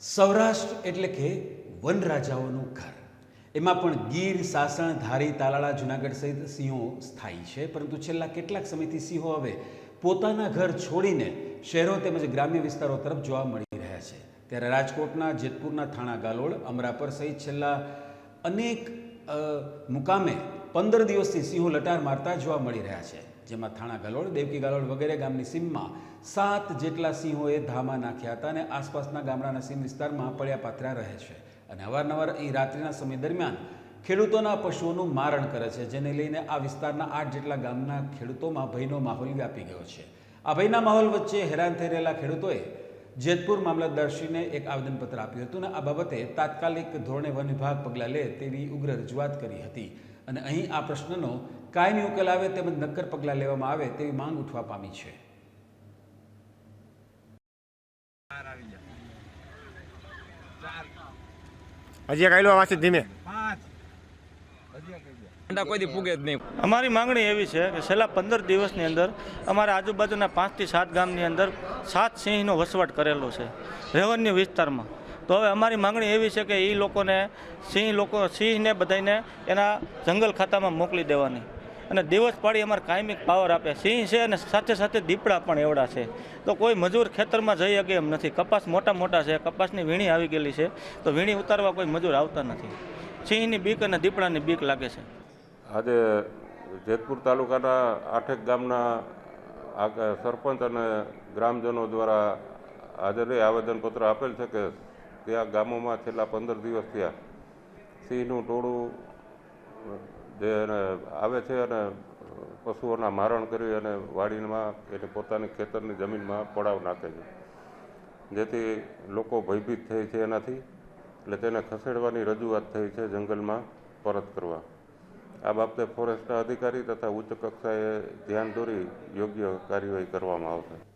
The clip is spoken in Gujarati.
સૌરાષ્ટ્ર એટલે કે વનરાજાઓનું ઘર. એમાં પણ ગીર, સાસણ, ધારી, તાલાળા, જુનાગઢ સહિત સિંહો સ્થાયી છે. પરંતુ છેલ્લા કેટલાક સમયથી સિંહો હવે પોતાના ઘર છોડીને શહેરો તેમજ ગ્રામ્ય વિસ્તારો તરફ જોવા મળી રહ્યા છે. ત્યારે રાજકોટના, જેતપુરના થાણા ગાલોડ અમરાપર સહિત છેલ્લા અનેક મુકામે પંદર દિવસથી સિંહો લટાર મારતા જોવા મળી રહ્યા છે, જેમાં થાણા ગાલોડ, દેવકી ગાલોડ વગેરે ગામની સીમમાં સાત જેટલા સિંહોએ ધામા નાખ્યા હતા અને આસપાસના ગામડાના સીમ વિસ્તારમાં પડ્યા પાથર્યા રહે છે. અને અવારનવાર અહીં રાત્રિના સમય દરમિયાન ખેડૂતોના પશુઓનું મારણ કરે છે, જેને લઈને આ વિસ્તારના આઠ જેટલા ગામના ખેડૂતોમાં ભયનો માહોલ વ્યાપી ગયો છે. આ ભયના માહોલ વચ્ચે હેરાન થઈ રહેલા ખેડૂતોએ જેતપુર મામલતદારશ્રીને એક આવેદનપત્ર આપ્યું હતું અને આ બાબતે તાત્કાલિક ધોરણે વન વિભાગ પગલાં લે તેવી ઉગ્ર રજૂઆત કરી હતી. અને અહીં આ પ્રશ્નનો કાયમી ઉકેલ આવે તેમજ નક્કર પગલાં લેવામાં આવે તેવી માંગ ઉઠવા પામી છે. હજી એક આયલો વાંચી ધીમે. કોઈ દી જ નહીં. અમારી માંગણી એવી છે કે છેલ્લા પંદર દિવસની અંદર અમારા આજુબાજુના પાંચથી સાત ગામની અંદર સાત સિંહનો વસવાટ કરેલો છે. રેવન્યુ વિસ્તારમાં. તો હવે અમારી માંગણી એવી છે કે એ લોકોને, સિંહ લોકો, સિંહને બધાને એના જંગલ ખાતામાં મોકલી દેવાની. અને દિવસ પાડી અમારે કાયમિક પાવર આપે. સિંહ છે અને સાથે સાથે દીપડા પણ એવડા છે. તો કોઈ મજૂર ખેતરમાં જઈ શકે એમ નથી. કપાસ મોટા મોટા છે. કપાસની વીણી આવી ગયેલી છે. તો વીણી ઉતારવા કોઈ મજૂર આવતા નથી. સિંહની બીક અને દીપડાની બીક લાગે છે. આજે જેતપુર તાલુકાના આઠેક ગામના સરપંચ અને ગ્રામજનો દ્વારા હાજરે આવેદનપત્ર આપેલ છે કે ત્યાં ગામોમાં છેલ્લા પંદર દિવસ થયા. સિંહનું ટોળું, જે આવે છે અને પશુઓના મારણ કરી અને વાડીમાં એટલે પોતાની ખેતરની જમીનમાં પડાવ નાખે છે. જેથી લોકો ભયભીત થઈ છે એનાથી, એટલે તેને ખસેડવાની રજૂઆત થઈ છે જંગલમાં પરત કરવા. આ બાબતે ફોરેસ્ટના અધિકારી તથા ઉચ્ચ કક્ષાએ ધ્યાન દોરી યોગ્ય કાર્યવાહી કરવામાં આવશે.